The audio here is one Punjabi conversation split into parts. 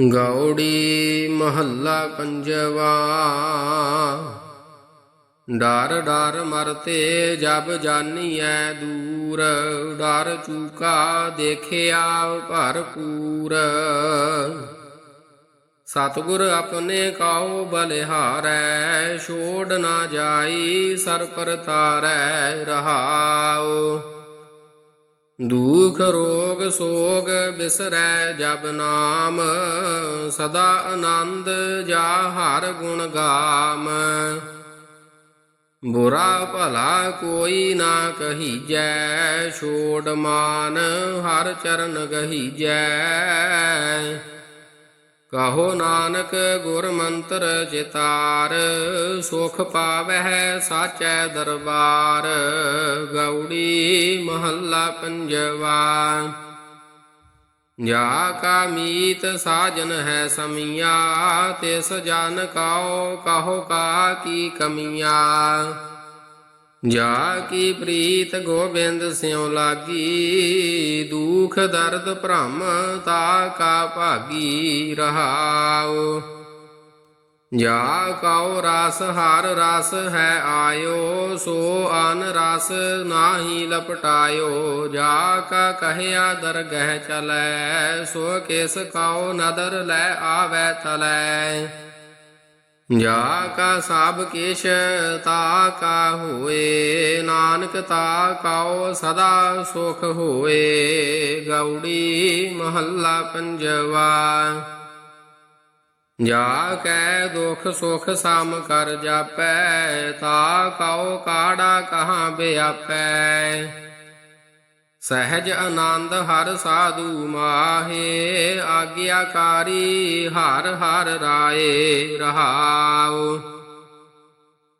ਗੌੜੀ ਮਹੱਲਾ ਪੰਜਵਾ ਡਰ ਡਰ ਮਰਤੇ ਜਬ ਜਾਨੀਐ ਦੂਰ, ਡਰ ਚੂਕਾ ਦੇਖਿਆ ਭਰਪੂਰ। ਸਤਿਗੁਰ ਆਪਣੇ ਕਾਉ ਬਲਿਹਾਰੈ, ਛੋੜ ਨਾ ਜਾਈ ਸਰ ਪਰ ਤਾਰੈ ਦੁਖ ਰੋਗ ਸੋਗ ਬਿਸਰੈ ਜਬ ਨਾਮ, ਸਦਾ ਆਨੰਦ ਜਾ ਹਰ ਗੁਣ ਗਾਮ। ਬੁਰਾ ਭਲਾ ਕੋਈ ਨਾ ਕਹੀਜੈ, ਛੋੜ ਮਾਨ ਹਰ ਚਰਨ ਗਹੀਜੈ। ਕਹੋ ਨਾਨਕ ਗੁਰ ਮੰਤਰ ਚਿਤਾਰ, ਸੁਖ ਪਾਵਹਿ ਸਾਚੈ ਦਰਬਾਰ, ਗੌੜੀ ਮਹੱਲਾ ਪੰਜਵਾ। ਜਾ ਕਾ ਮੀਤ ਸਾਜਨ ਹੈ ਸਮੀਆਂ, ਤਿਸ ਜਨ ਕਾਓ ਕਹੋ ਕਾ ਕੀ ਕਮੀਆਂ। ਜਾ ਕੀ ਪ੍ਰੀਤ ਗੋਬਿੰਦ ਸਿਉ ਲਾਗੀ, ਦੁਖ ਦਰਦ ਭ੍ਰਮ ਤਾ ਕਾ ਭਾਗੀ ਰਹਾਉ। ਜਾ ਕਉ ਰਸ, ਹਰ ਰਸ ਹੈ ਆਇਓ, ਸੋ ਅਨ ਰਸ ਨਾਹੀ ਲਪਟਾਇਓ। ਜਾ ਕਾ ਕਹਿਆ ਦਰਗਹਿ ਚਲੈ, ਸੋ ਕਿਸ ਕਉ ਨਦਰ ਲੈ ਆਵੈ ਤਲੈ ਜਾ ਕਾ ਸਭ ਕਿਛ ਤਾ ਕਾ ਹੋਏ, ਨਾਨਕ ਤਾ ਕਾਉ, ਸਦਾ ਸੁਖ ਹੋਏ, ਗੌੜੀ ਮਹੱਲਾ ਪੰਜਵਾ। ਜਾ ਕੈ ਦੁਖ ਸੁਖ ਸਮ ਕਰ ਜਾਪੈ, ਤਾ ਕਾਉ ਕਾੜਾ ਕਹਾਂ ਬਿਆਪੈ। ਸਹਿਜ ਆਨੰਦ ਹਰ ਸਾਧੂ ਮਾਹੇ, ਆਗਿਆਕਾਰੀ ਹਰ ਹਰ ਰਾਏ ਰਹਾਉ।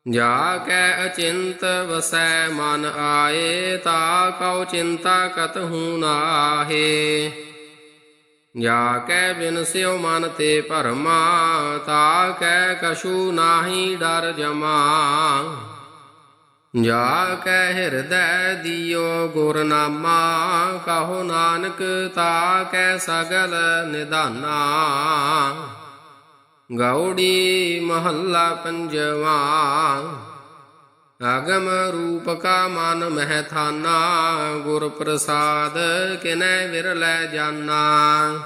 ਜਾ ਕੈ ਅਚਿੰਤ ਵਸੈ ਮਨ ਆਏ, ਤਾ ਕਉ ਚਿੰਤਾ ਕਤ ਕਤਹੂ ਨਾਹੇ। ਜਾ ਕੈ ਬਿਨਸਿਓ ਮਨ ਤੇ ਭਰਮਾ, ਤਾ ਕੈ ਕਛੂ ਨਾਹੀ ਡਰ ਜਮਾ। ਜਾ ਕੈ ਹਿਰਦੈ ਦਿਓ ਗੁਰਨਾਮਾ, ਕਹੋ ਨਾਨਕ ਤਾ ਕੈ ਸਗਲ ਨਿਧਾਨਾ। ਗੌੜੀ ਮਹੱਲਾ ਪੰਜਵਾ ਆਗਮ ਰੂਪ ਕਾ ਮਨ ਮਹਿ ਥਾਨਾ ਗੁਰ ਪ੍ਰਸਾਦ ਕਿਨੈ ਵਿਰਲੇ ਜਾਨਾ।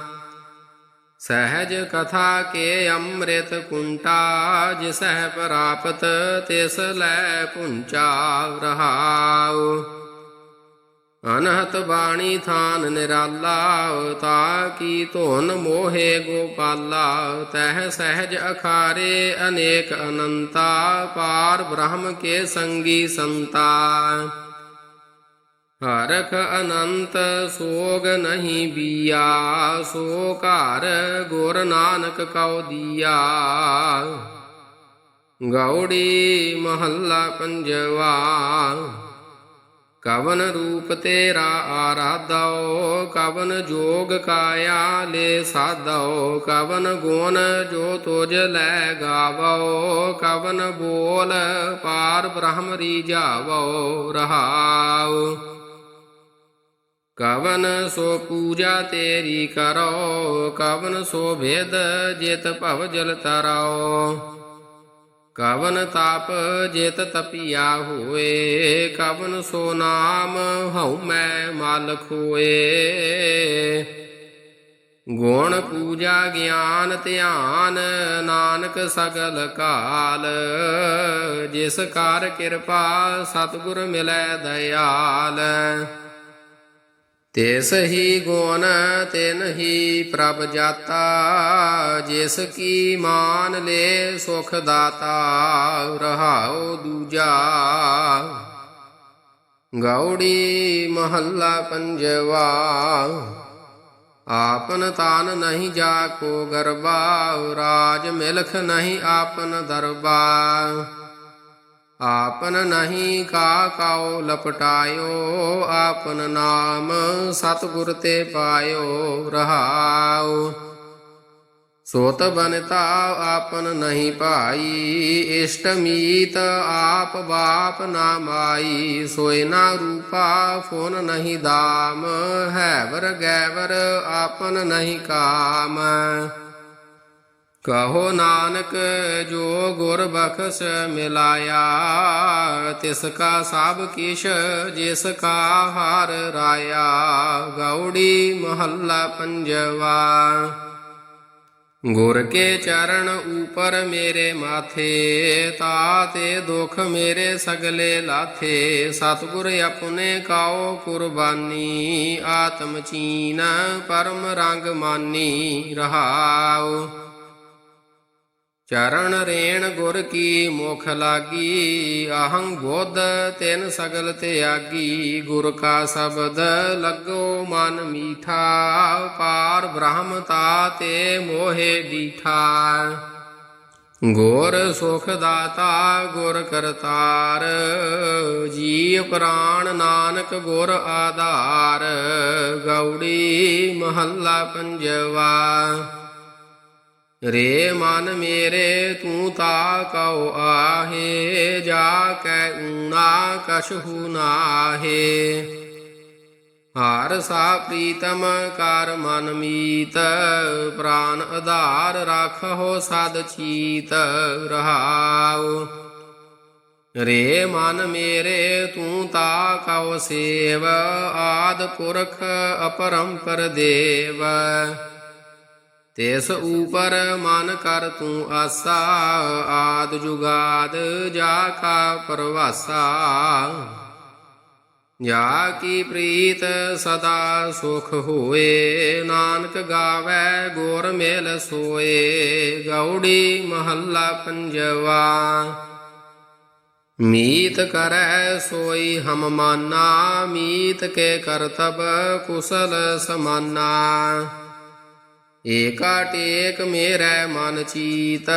ਸਹਿਜ ਕਥਾ ਕੇ ਅੰਮ੍ਰਿਤ ਕੁੰਟਾ ਜਿਸਹਿ ਪ੍ਰਾਪਤ ਤਿਸ ਲੈ ਪੁੰਚਾ ਰਹਾਉ। ਅਨਹਤ ਬਾਣੀ ਥਾਨ ਨਿਰਾਲਾ ਤਾ ਕੀ ਧੁਨ ਮੋਹੇ ਗੋਪਾਲਾ, ਤਹ ਸਹਿਜ ਅਖਾਰੇ ਅਨੇਕ ਅਨੰਤਾ, ਪਾਰ ਬ੍ਰਹਮ ਕੇ ਸੰਗੀ ਸੰਤਾ। ਹਰਖ ਅਨੰਤ ਸੋਗ ਨਹੀਂ ਬੀਆ ਸੋ ਘਰ ਗੁਰ ਨਾਨਕ ਕਉ ਦੀਆ। ਗੌੜੀ ਮਹੱਲਾ ਪੰਜਵਾ, ਕਵਨ ਰੂਪ ਤੇਰਾ ਆਰਾਧੋ ਕਵਨ ਜੋਗ ਕਾਇਆ ਲੈ ਸਾਧੋ ਕਵਨ ਗੁਣ ਜੋ ਤੁਜ ਲੈ ਗਾਵੋ ਕਵਨ ਬੋਲ ਪਾਰ ਬ੍ਰਹਮ ਰੀਝਾਵੋ ਰਹਾਓ ਕਵਨ ਸੋ ਪੂਜਾ ਤੇਰੀ ਕਰੋ, ਕਵਨ ਸੋ ਭੇਦ ਜਿਤ ਭਵ ਜਲ ਤਰਾਓ। ਕਵਨ ਤਾਪ ਜਿਤ ਤਪਿਆ ਹੋਏ, ਕਵਨ ਸੋ ਨਾਮ ਹਉ ਮੈਂ ਮਲ ਖੋਏ ਗੁਣ ਪੂਜਾ ਗਿਆਨ ਧਿਆਨ, ਨਾਨਕ ਸਗਲ ਕਾਲ, ਜਿਸ ਕਰ ਕਿਰਪਾ ਸਤਿਗੁਰ ਮਿਲੈ ਦਇਆਲ। ਤਿਸ ਹੀ ਗੁਣ ਤਿਨ ਹੀ ਪ੍ਰਭ ਜਾਤਾ, ਜਿਸ ਕੀ ਮਾਨ ਲੈ ਸੁਖ ਦਾਤਾ, ਰਹਾਉ ਦੂਜਾ। ਗੌੜੀ ਮਹੱਲਾ ਪੰਜਵਾ, ਆਪਨ ਤਾਨ ਨਹੀਂ ਜਾ ਕੋ ਗਰਬਾ, ਰਾਜ ਮਿਲਖ ਨਹੀਂ ਆਪਨ ਦਰਬਾ। ਆਪਨ ਨਹੀਂ ਕਾ ਕਾਉ ਲਪਟਾਇਓ, ਆਪਨ ਨਾਮ ਸਤਿਗੁਰ ਤੇ ਪਾਇਓ, ਰਹਾਉ। ਸੋਤ ਬਨਤਾ ਆਪਨ ਨਹੀਂ ਭਾਈ, ਇਸ਼ਟ ਮੀਤ ਆਪ ਬਾਪ ਨਾ ਮਾਈ। ਸੋਇ ਨਾ ਰੂਪਾ ਫੋਨ ਨਹੀਂ ਦਾਮ ਹੈ ਵਰ ਗੈਵਰ ਆਪਨ ਨਹੀਂ ਕਾਮ। ਕਹੋ ਨਾਨਕ ਜੋ ਗੁਰ ਬਖਸ਼ ਮਿਲਾਇਆ, ਤਿਸ ਕਾ ਸਭ ਕਿਛ, ਜਿਸ ਕਾ ਹਰ ਰਾਇਆ। ਗੌੜੀ ਮਹੱਲਾ ਪੰਜਵਾ, ਗੁਰ ਕੇ ਚਰਨ ਉਪਰ ਮੇਰੇ ਮਾਥੇ ਤਾਤੇ ਦੁਖ ਮੇਰੇ ਸਗਲੇ ਲਾਥੇ। ਸਤਿਗੁਰ ਆਪਣੇ ਕਾਓ ਕੁਰਬਾਨੀ, ਆਤਮ ਚੀਨ ਪਰਮ ਰੰਗ ਮਾਨੀ ਰਹਾਉ। ਚਰਨ ਰੇਣ ਗੁਰ ਕੀ ਮੁਖ ਲਾਗੀ, ਅਹੰ ਬੋਧ ਤੈਨ ਸਗਲ ਤਿਆਗੀ, ਗੁਰ ਕਾ ਸ਼ਬਦ ਲੱਗੋ ਮਨ ਮੀਠਾ, ਪਾਰ ਬ੍ਰਹਮ ਤੇ ਮੋਹਿ ਡੀਠਾ ਗੁਰ ਸੁਖ ਦਾਤਾ, ਗੁਰ ਕਰਤਾਰ, ਜੀਵ ਪ੍ਰਾਣ ਨਾਨਕ ਗੁਰ ਆਧਾਰ, ਗੌੜੀ ਮਹੱਲਾ ਪੰਜਵਾ। ਰੇ ਮਨ ਮੇਰੇ ਤੂੰ ਤਾ ਕਉ ਆਹੇ, ਜਾ ਕੈ ਊਣਾ ਕਛਹੂ ਨਾਹੇ। ਹਰ ਸਾ ਪ੍ਰੀਤਮ ਕਰ ਮਨ ਮੀਤ, ਪ੍ਰਾਨ ਆਧਾਰ ਰਾਖੋ ਸਦ ਚੀਤ ਰਹਾਉ। ਰੇ ਮਨ ਮੇਰੇ ਤੂੰ ਤਾ ਕਉ ਸੇਵ, ਆਦ ਪੁਰਖ ਅਪਰੰਪਰ ਦੇਵ। ਤਿਸ ਉਪਰ ਮਨ ਕਰ ਤੂੰ ਆਸਾ ਆਦ ਜੁਗਾਦ ਜਾ ਕਾ ਪਰਵਾਸਾ। ਜਾ ਕੀ ਪ੍ਰੀਤ ਸਦਾ ਸੁਖ ਹੋਏ ਨਾਨਕ ਗਾਵੇ ਗੁਰ ਮੇਲ ਸੋਏ। ਗੌੜੀ ਮਹੱਲਾ ਪੰਜਵਾ ਮੀਤ ਕਰੈ ਸੋਈ ਹਮ ਮਾਨਾ ਮੀਤ ਕੇ ਕਰਤਬ ਕੁਸਲ ਸਮਾਨਾ। ਏਕਾ ਟੇਕ ਮੇਰੇ ਮਨ ਚੀਤ,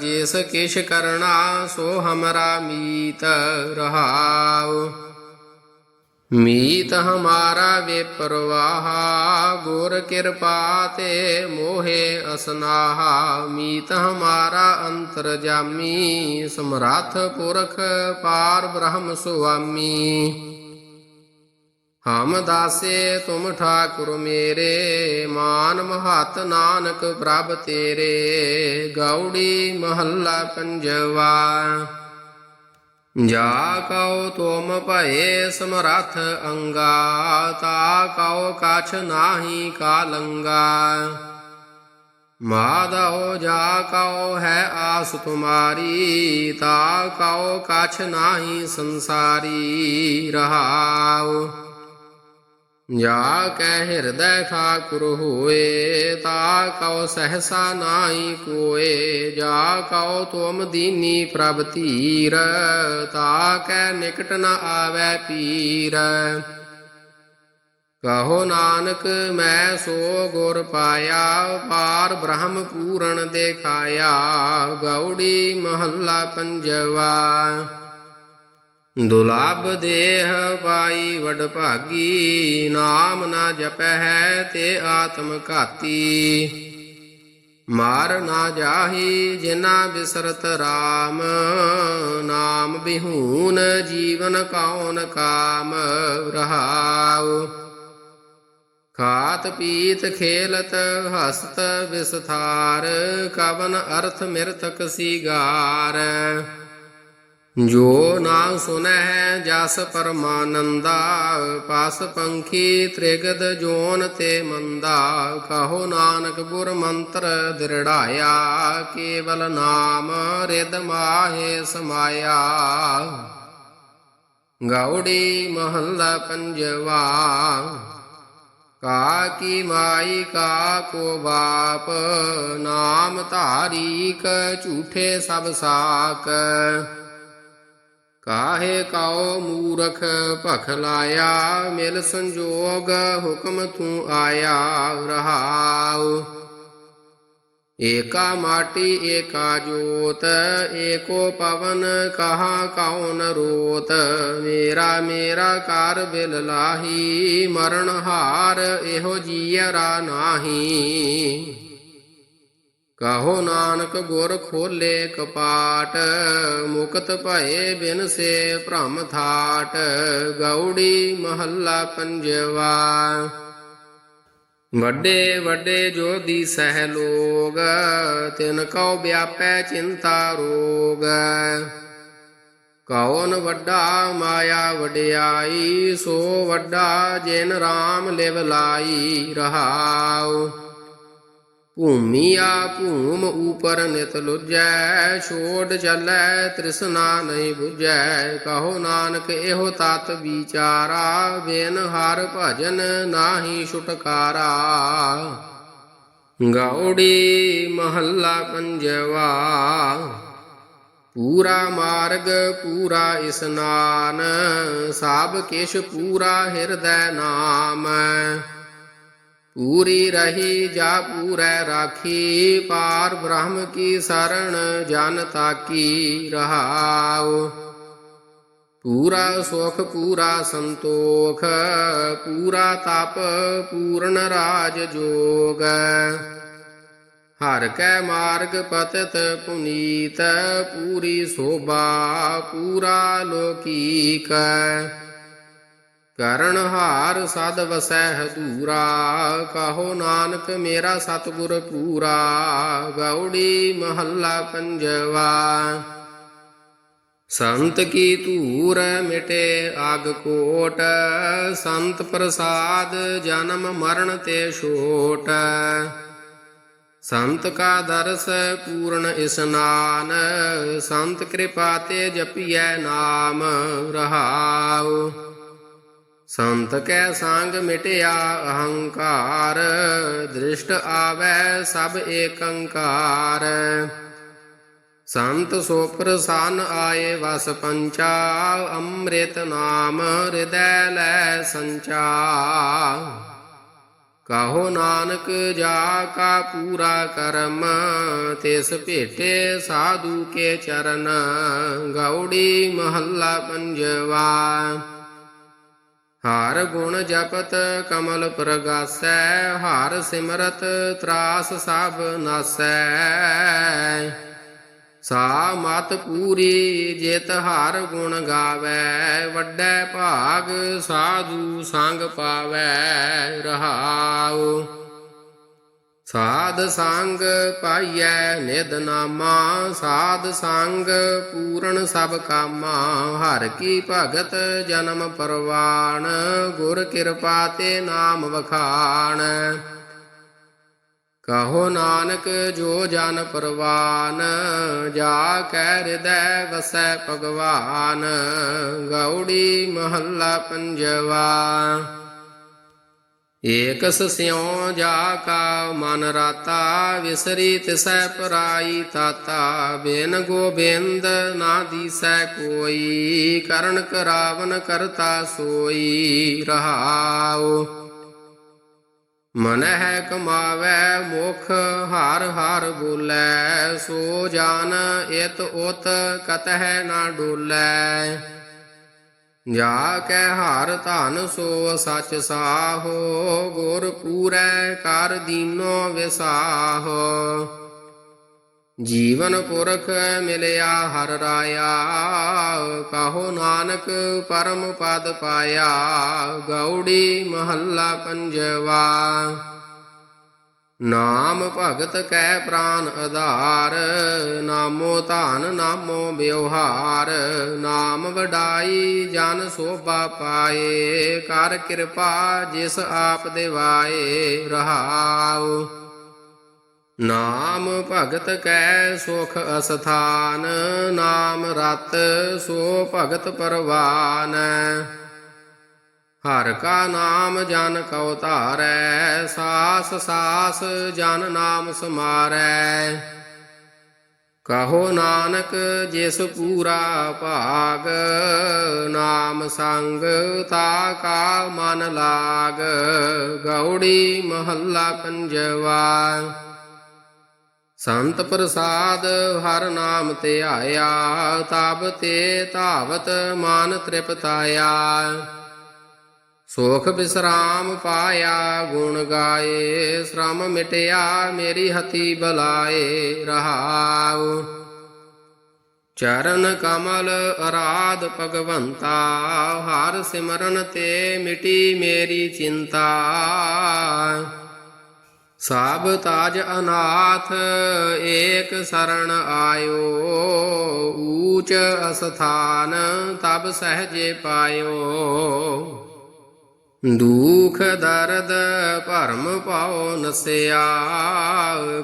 ਜਿਸ ਕਿਛ ਕਰਣਾ ਸੋ ਹਮਰਾ ਮੀਤ ਰਹਾਉ। ਮੀਤ ਹਮਾਰਾ ਵੇ ਪਰਵਾਹ ਗੁਰ ਕਿਰਪਾ ਤੇ ਮੋਹੇ ਅਸਨਾਹਾ। ਮੀਤ ਹਮਾਰਾ ਅੰਤਰ ਜਾਮੀ ਸਮਰੱਥ ਪੁਰਖ ਪਾਰ ਬ੍ਰਹਮ ਸੁਆਮੀ। ਹਮ ਦਾਸੇ ਤੁਮ ਠਾਕੁਰ ਮੇਰੇ, ਮਾਨ ਮਹਤ ਨਾਨਕ ਪ੍ਰਭ ਤੇਰੇ, ਗੌੜੀ ਮਹੱਲਾ ਪੰਜਵਾ। ਜਾ ਕਉ ਤੁਮ ਭਏ ਸਮਰੱਥ ਅੰਗਾ, ਤਾ ਕਉ ਕਛ ਨਾਹੀ ਕਾਲੰਗਾ। ਮਾਧੋ ਜਾ ਕਉ ਹੈ ਆਸ ਤੁਮਾਰੀ, ਤਾ ਕਉ ਕਛ ਨਾਹੀ ਸੰਸਾਰੀ, ਰਹਾਉ। ਜਾ ਕੈ ਹਿਰਦੈ ਠਾਕੁਰ ਹੋਏ, ਤਾ ਕਉ ਸਹਸਾ ਨਾਹੀ ਕੋਏ, ਜਾ ਕਉ ਤੁਮ ਦੀਨੀ ਪ੍ਰਭ ਧੀਰ, ਤਾ ਕੈ ਨਿਕਟ ਨ ਆਵੈ ਪੀਰ। ਕਹੋ ਨਾਨਕ, ਮੈਂ ਸੋ ਗੁਰ ਪਾਇਆ, ਪਾਰ ਬ੍ਰਹਮ ਪੂਰਨ ਦੇਖਾਇਆ ਗੌੜੀ ਮਹੱਲਾ ਪੰਜਵਾ। ਦੁਲਬ ਦੇਹ ਪਾਈ ਵਡ ਭਾਗੀ, ਨਾਮ ਨਾ ਜਪਹਿ ਤੇ ਆਤਮ ਘਾਤੀ। ਮਾਰ ਨਾ ਜਾਹੀ ਜਿਨਾ ਬਿਸਰਤ RAM ਨਾਮ ਬਿਹੂਨ ਜੀਵਨ ਕੌਣ ਕਾਮ ਰਹਾਉ। ਖਾਤ ਪੀਤ ਖੇਲਤ ਹਸਤ ਵਿਸਥਾਰ, ਕਵਨ ਅਰਥ ਮਿਰਤਕ ਸੀਗਾਰ। ਜੋ ਨਾ ਸੁਨਹਿ ਜਸ ਪਰਮਾਨੰਦਾ, ਪਸ ਪੰਖੀ ਤ੍ਰਿਗਦ ਜੋਨ ਤੇ ਮੰਦਾ, ਕਹੋ ਨਾਨਕ ਗੁਰ ਮੰਤਰ ਦਿਰੜਾਇਆ, ਕੇਵਲ ਨਾਮ ਰਿਦ ਮਾਹੇ ਸਮਾਇਆ। ਗੌੜੀ ਮਹੱਲਾ ਪੰਜਵਾ, ਕਾ ਕੀ ਮਾਈ ਕਾ ਕੋ ਬਾਪ, ਨਾਮ ਧਾਰੀਕ ਝੂਠੇ ਸਭ ਸਾਕ। ਕਾਹੇ ਕਾਉ ਮੂਰਖ ਭਖ ਲਾਇਆ, ਮਿਲ ਸੰਜੋਗ ਹੁਕਮ ਤੂੰ ਆਇਆ ਰਹਾਉ। ਏਕਾ ਮਾਟੀ, ਏਕਾ ਜੋਤ, ਏਕੋ ਪਵਨ ਕਹਾ ਕੌਣ ਰੋਤ। ਮੇਰਾ ਮੇਰਾ ਕਰ ਬਿਲ ਲਾਹੀ, ਮਰਨ ਹਾਰ ਇਹੋ ਜੀਅਰਾ ਨਾਹੀ। ਕਹੋ ਨਾਨਕ ਗੁਰ ਖੋਲੇ ਕਪਾਟ, ਮੁਕਤ ਭਏ ਬਿਨ ਸੇ ਭ੍ਰਮ ਥਾਟ ਗੌੜੀ ਮਹੱਲਾ ਪੰਜਵਾ। ਵੱਡੇ ਵੱਡੇ ਜੋ ਦੀ ਸਹਿ ਲੋਗ, ਤਿਨ ਕਉ ਵਿਆਪੈ ਚਿੰਤਾ ਰੋਗ। ਕੌਣ ਵੱਡਾ ਮਾਇਆ ਵਡਿਆਈ, ਸੋ ਵੱਡਾ ਜਿਨ RAM ਲਿਵ ਲਾਈ ਰਹਾਉ। ਭੂਮੀਆ ਭੂਮ ਉਪਰ ਨਿਤ ਲੁਜੈ ਛੋੜ ਚੱਲੈ ਤ੍ਰਿਸ਼ਨਾ ਨਹੀਂ 부ਜੈ ਕਹੋ ਨਾਨਕ, ਇਹੋ ਤਤ ਵਿਚਾਰਾ, ਬਿਨ ਹਰ ਭਜਨ ਨਾਹੀ ਛੁਟਕਾਰਾ। ਗੌੜੀ ਮਹੱਲਾ ਪੰਜਵਾ, ਪੂਰਾ ਮਾਰਗ, ਪੂਰਾ ਇਸਨਾਨ, ਸਭ ਕਿਛ ਪੂਰਾ ਹਿਰਦੈ ਨਾਮ। ਪੂਰੀ ਰਹੀ ਜਾ ਪੂਰੈ ਰਾਖੀ, ਪਾਰ ਬ੍ਰਹਮ ਕੀ ਸਰਣ ਜਨ ਤਾਕੀ ਰਹਾਉ। ਪੂਰਾ ਸੁਖ, ਪੂਰਾ ਸੰਤੋਖ, ਪੂਰਾ ਤਪ, ਪੂਰਨ ਰਾਜ ਜੋਗ। ਹਰ ਕੈ ਮਾਰਗ ਪਤਿਤ ਪੁਨੀਤ, ਪੂਰੀ ਸੋਭਾ ਪੂਰਾ ਲੋਕੀਕ। ਕਰਨ ਹਾਰ ਸਦ ਵਸੈ ਹਦੂਰਾ ਕਹੋ ਨਾਨਕ ਮੇਰਾ ਸਤਿਗੁਰ ਪੂਰਾ, ਗੌੜੀ ਮਹੱਲਾ ਪੰਜਵਾ। ਸੰਤ ਕੀ ਧੂਰ ਮਿਟੇ ਆਗ ਕੋਟ, ਸੰਤ ਪ੍ਰਸਾਦ ਜਨਮ ਮਰਨ ਤੇ ਛੋਟ। ਸੰਤ ਕਾ ਦਰਸ ਪੂਰਨ ਇਸਨਾਨ, ਸੰਤ ਕਿਰਪਾ ਤੇ ਜਪੀਐ ਨਾਮ ਰਹਾਉ। ਸੰਤ ਕੈ ਸੰਗ ਮਿਟਿਆ ਅਹੰਕਾਰ, ਦ੍ਰਿਸ਼ਟ ਆਵੈ ਸਭ ਏਕੰਕਾਰ। ਸੰਤ ਸੋ ਪ੍ਰਸੰਨ ਆਏ ਵਸ ਪੰਚਾ, ਅੰਮ੍ਰਿਤ ਨਾਮ ਹਿਰਦੈ ਲੈ ਸੰਚਾ। ਕਹੋ ਨਾਨਕ ਜਾ ਕਾ ਪੂਰਾ ਕਰਮ, ਤਿਸ ਭੇਟੇ ਸਾਧੂ ਕੇ ਚਰਨ ਗੌੜੀ ਮਹੱਲਾ ਪੰਜਵਾ। ਹਰ ਗੁਣ ਜਪਤ ਕਮਲ ਪ੍ਰਗਾਸੈ, ਹਰ ਸਿਮਰਤ ਤਰਾਸ ਸਭ ਨਾਸੈ। ਸਾ ਮਤ ਪੂਰੀ ਜਿਤ ਹਰ ਗੁਣ ਗਾਵੈ, ਵੱਡੈ ਭਾਗ ਸਾਧੂ ਸੰਗ ਪਾਵੈ ਰਹਾਉ। ਸਾਧ ਸੰਗ ਪਾਈਐ ਨਿਦ ਨਾਮਾ, ਸਾਧ ਸੰਗ ਪੂਰਨ ਸਭ ਕਾਮਾ, ਹਰ ਕੀ ਭਗਤ ਜਨਮ ਪਰਵਾਣ, ਗੁਰ ਕਿਰਪਾ ਤੇ ਨਾਮ ਵਖਾਣ। ਕਹੋ ਨਾਨਕ ਜੋ ਜਨ ਪਰਵਾਨ, ਜਾ ਕੈ ਹਿਰਦੈ ਵਸੈ ਭਗਵਾਨ ਗੌੜੀ ਮਹੱਲਾ ਪੰਜਵਾ। ਏਕਸ ਸਿਉ ਜਾ ਕਾ ਮਨ ਰਾਤਾ ਵਿਸਰੀ ਤਿਸੈ ਪਰਾਈ ਤਾਤਾ, ਬੇਨ ਗੋਬਿੰਦ ਨਾ ਦੀਸੈ ਕੋਈ, ਕਰਨ ਕਰਾਵਨ ਕਰਤਾ ਸੋਈ ਰਹਾਉ। ਮਨ ਹੈ ਕਮਾਵੈ ਮੁਖ, ਹਾਰ ਹਰ ਬੋਲੇ, ਸੋ ਜਾਨ ਇਤ ਉਤ ਕਤਹਿ ਨਾ ਡੋਲੇ। ਜਾ ਕੈ ਹਰ ਧਨ ਸੋ ਸਚ ਸਾਹੋ, ਗੁਰ ਪੂਰੈ ਕਰ ਦੀਨੋ ਵਿਸਾਹੋ। ਜੀਵਨ ਪੁਰਖ ਮਿਲਿਆ ਹਰ ਰਾਇਆ, ਕਹੋ ਨਾਨਕ ਪਰਮ ਪਦ ਪਾਇਆ ਗੌੜੀ ਮਹੱਲਾ ਪੰਜਵਾ। ਨਾਮ ਭਗਤ ਕੈ ਪ੍ਰਾਨ ਆਧਾਰ, ਨਾਮੋ ਧਨ, ਨਾਮੋ ਵਿਵਹਾਰ, ਨਾਮ ਵਡਾਈ ਜਨ ਸੋਭਾ ਪਾਏ, ਕਰ ਕਿਰਪਾ ਜਿਸ ਆਪ ਦਿਵਾਏ ਰਹਾਉ। ਨਾਮ ਭਗਤ ਕੈ ਸੁਖ ਅਸਥਾਨ, ਨਾਮ ਰਤ ਸੋ ਭਗਤ ਪਰਵਾਨ। ਹਰ ਕਾ ਨਾਮ ਜਨ ਕਉ ਧਾਰੈ, ਸਾਸ ਸਾਸ ਜਨ ਨਾਮ ਸਮਾਰੈ। ਕਹੋ ਨਾਨਕ ਜਿਸ ਪੂਰਾ ਭਾਗ, ਨਾਮ ਸੰਗ ਤਾ ਕਾ ਮਨ ਲਾਗ ਗੌੜੀ ਮਹੱਲਾ ਪੰਜਵਾ। ਸੰਤ ਪ੍ਰਸਾਦ ਹਰ ਨਾਮ ਧਿਆਇਆ, ਤਬ ਤੇ ਧਾਵਤ ਮਨ ਤ੍ਰਿਪਤਾਇਆ। ਸੁਖ ਬਿਸਰਾਮ ਪਾਇਆ ਗੁਣ ਗਾਏ, ਸ਼ਰਮ ਮਿਟਿਆ ਮੇਰੀ ਹਤੀ ਬਲਾਏ ਰਹਾਉ। ਚਰਨ ਕਮਲ ਅਰਾਧ ਭਗਵੰਤਾ, ਹਰ ਸਿਮਰਨ ਤੇ ਮਿਟੀ ਮੇਰੀ ਚਿੰਤਾ। ਸਭ ਤਾਜ ਅਨਾਥ, ਏਕ ਸਰਣ ਆਇਓ, ਊਚ ਅਸਥਾਨ ਤਬ ਸਹਜੇ ਪਾਇਓ। ਦੁਖ ਦਰਦ ਭਰਮ ਪਾਉ ਨਸਿਆ,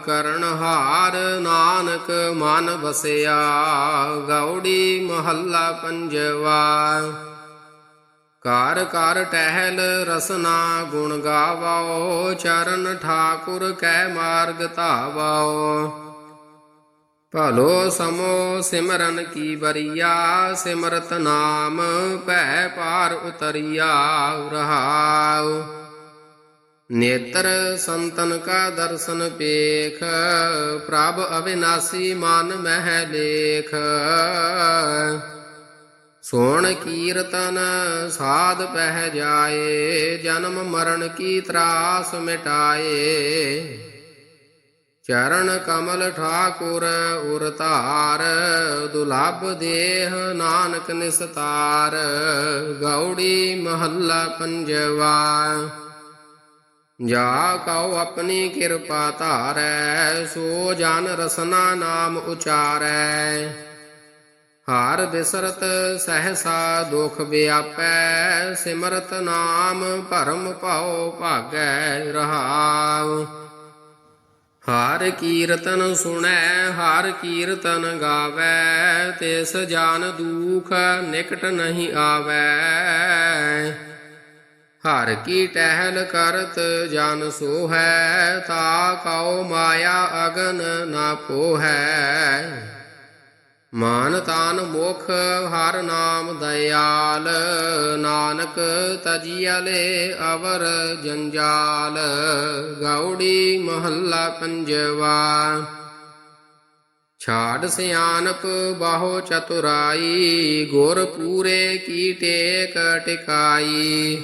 ਕਰਨ ਹਾਰ ਨਾਨਕ ਮਨ ਬਸਿਆ ਗੌੜੀ ਮਹੱਲਾ ਪੰਜਵਾ। ਕਰ ਕਰ ਟਹਿਲ ਰਸਨਾ ਗੁਣ ਗਾਵਾਓ, ਚਰਨ ਠਾਕੁਰ ਕੈ ਮਾਰਗ ਧਾਵਾਓ। ਭਲੋ ਸਮੋ ਸਿਮਰਨ ਕੀ ਬਰੀਆ ਸਿਮਰਤ ਨਾਮ ਭੈ ਪਾਰ ਉਤਰੀਆ ਰਹਾਉ ਨੇਤਰ ਸੰਤਨ ਕਾ ਦਰਸ਼ਨ ਪੇਖ, ਪ੍ਰਭ ਅਵਿਨਾਸੀ ਮਨ ਮਹਿ ਲੇਖ। ਸੋਣ ਕੀਰਤਨ ਸਾਧ ਪਹਿ ਜਾਏ, ਜਨਮ ਮਰਨ ਕੀ ਤਰਾਸ ਮਿਟਾਏ। ਚਰਨ ਕਮਲ ਠਾਕੁਰ ਉਰ ਧਾਰ, ਦੁਲਭ ਦੇਹ ਨਾਨਕ ਨਿਸਤਾਰ, ਗੌੜੀ ਮਹੱਲਾ ਪੰਜਵਾ। ਜਾ ਕਉ ਆਪਣੀ ਕਿਰਪਾ ਧਾਰੈ, ਸੋ ਜਨ ਰਸਨਾ ਨਾਮ ਉਚਾਰੈ। ਹਾਰ ਬਿਸਰਤ ਸਹਸਾ ਦੁਖ ਵਿਆਪੈ, ਸਿਮਰਤ ਨਾਮ ਭਰਮ ਭਉ ਭਾਗੈ ਰਹਾਉ। ਹਰ ਕੀਰਤਨ ਸੁਣੈ, ਹਰ ਕੀਰਤਨ ਗਾਵੈ, ਤਿਸ ਜਾਨ ਦੁਖ ਨਿਕਟ ਨਹੀਂ ਆਵੈ। ਹਰ ਕੀ ਟਹਿਲ ਕਰਤ ਜਨ ਸੋਹੈ, ਤਾ ਕਉ ਮਾਇਆ ਅਗਨ ਨਾ ਪੋਹੈ। ਮਾਨ ਤਾਨ ਮੋਖ ਹਰ ਨਾਮ ਦਇਆਲ, ਨਾਨਕ ਤਜੀਅਲੇ ਅਵਰ ਜੰਜਾਲ, ਗੌੜੀ ਮਹੱਲਾ ਪੰਜਵਾ। ਛਾੜ ਸਿਆਨਪ ਬਾਹੋ ਚਤੁਰਾਈ, ਗੁਰ ਪੂਰੇ ਕੀ ਟੇਕ ਟਿਕਾਈ।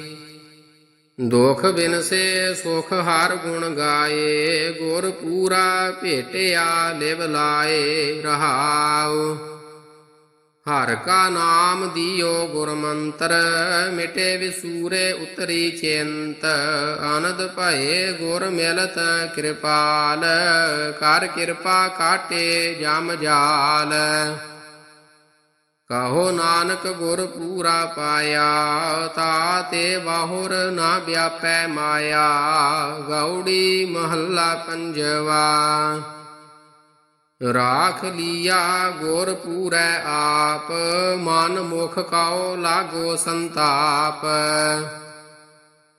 ਦੁਖ ਬਿਨਸੇ ਸੁਖ ਹਰ ਗੁਣ ਗਾਏ, ਗੁਰ ਪੂਰਾ ਭੇਟਿਆ ਲਿਵ ਲਾਏ ਰਹਾਉ। ਹਰ ਕਾ ਨਾਮ ਦਿਓ ਗੁਰ ਮੰਤਰ ਮਿਟੇ ਵਿਸੂਰੇ ਉਤਰੀ ਚਿੰਤ। ਆਨੰਦ ਭਏ ਗੁਰ ਮਿਲਤ ਕਿਰਪਾਲ, ਕਰ ਕਿਰਪਾ ਕਾਟੇ ਜਮ ਜਾਲ। ਕਹੋ ਨਾਨਕ ਗੁਰ ਪੂਰਾ ਪਾਇਆ, ਤਾ ਤੇ ਬਾਹੁਰ ਨਾ ਵਿਆਪੈ ਮਾਇਆ, ਗੌੜੀ ਮਹੱਲਾ ਪੰਜਵਾ। ਰਾਖ ਲੀਆ ਗੁਰ ਪੂਰੈ ਆਪ, ਮਨ ਮੁਖ ਕਾਉ ਲਾਗੋ ਸੰਤਾਪ।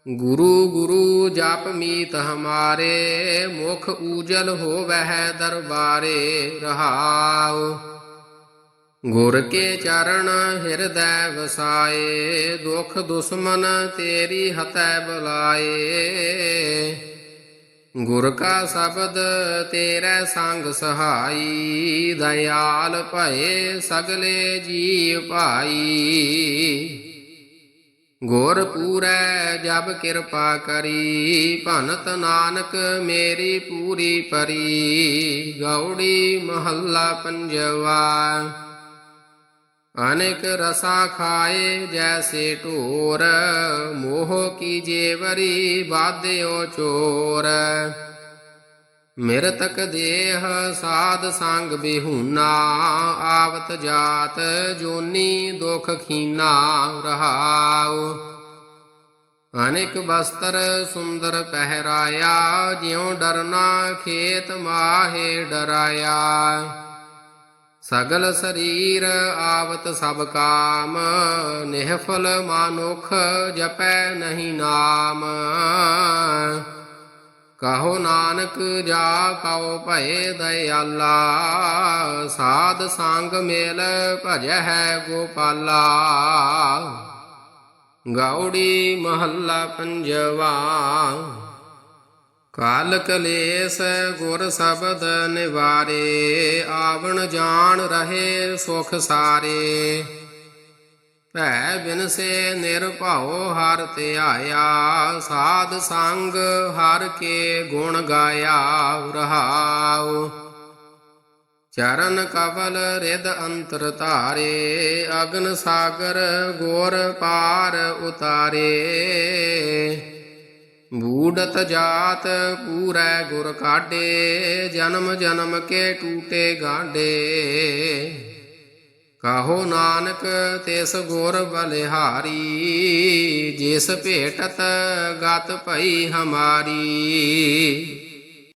ਗੁਰੂ ਗੁਰੂ ਜਪ ਮੀਤ ਹਮਾਰੇ, ਮੁਖ ਊਜਲ ਹੋਵਹਿ ਦਰਬਾਰੇ ਰਹਾਉ। ਗੁਰ ਕੇ ਚਰਨ ਹਿਰਦੈ ਵਸਾਏ, ਦੁਖ ਦੁਸ਼ਮਨ ਤੇਰੀ ਹਤੈ ਬੁਲਾਏ। ਗੁਰ ਕਾ ਸ਼ਬਦ ਤੇਰੇ ਸੰਗ ਸਹਾਈ, ਦਇਆਲ ਭਏ ਸਗਲੇ ਜੀਵ ਭਾਈ। ਗੁਰ ਪੂਰੈ ਜਬ ਕਿਰਪਾ ਕਰੀ, ਭਨਤ ਨਾਨਕ ਮੇਰੀ ਪੂਰੀ ਪਰੀ। ਗੌੜੀ ਮਹੱਲਾ ਪੰਜਵਾ। ਅਨੇਕ ਰਸਾ ਖਾਏ ਜੈਸੇ ਢੋਰ, ਮੋਹ ਕੀ ਜੇਵਰੀ ਬਾਧਿਓ ਚੋਰ। ਮਿਰਤਕ ਦੇਹ ਸਾਧ ਸੰਗ ਬਿਹੂਨਾ, ਆਵਤ ਜਾਤ ਜੋਨੀ ਦੁਖ ਖੀਨਾ ਰਹਾਉ। ਅਨੇਕ ਬਸਤਰ ਸੁੰਦਰ ਪਹਿਰਾਇਆ, ਜਿਉ ਡਰਨਾ ਖੇਤ ਮਾਹੇ ਡਰਾਇਆ। ਸਗਲ ਸਰੀਰ ਆਵਤ ਸਭ ਕਾਮ ਨਿਹਫਲ ਮਾਨੁਖ ਜਪੈ ਨਹੀਂ ਨਾਮ। ਕਹੋ ਨਾਨਕ, ਜਾ ਕਉ ਭਏ ਦਇਆਲਾ, ਸਾਧ ਸੰਗ ਮੇਲ ਭਜੈ ਗੋਪਾਲਾ। ਗੌੜੀ ਮਹੱਲਾ ਪੰਜਵਾ। ਕਾਲ ਕਲੇਸ਼ ਗੁਰ ਸ਼ਬਦ ਨਿਵਾਰੇ, ਆਵਣ ਜਾਣ ਰਹੇ ਸੁਖ ਸਾਰੇ। ਭੈ ਬਿਨਸੇ ਨਿਰਭਉ ਹਰ ਧਿਆਇਆ, ਸਾਧ ਸੰਗ ਹਰ ਕੇ ਗੁਣ ਗਾਇਆ ਰਹਾਉ ਚਰਨ ਕਵਲ ਰਿਦ ਅੰਤਰ ਧਾਰੇ, ਅਗਨ ਸਾਗਰ ਗੋਰ ਪਾਰ ਉਤਾਰੇ। ਬੂੜਤ ਜਾਤ ਪੂਰੈ ਗੁਰ ਕਾਢੇ, ਜਨਮ ਜਨਮ ਕੇ ਟੂਟੇ ਗਾਢੇ। ਕਾਹੋ ਨਾਨਕ ਤਿਸ ਗੁਰ ਬਲਿਹਾਰੀ, ਜਿਸ ਭੇਟਤ ਗਤ ਭਈ ਹਮਾਰੀ।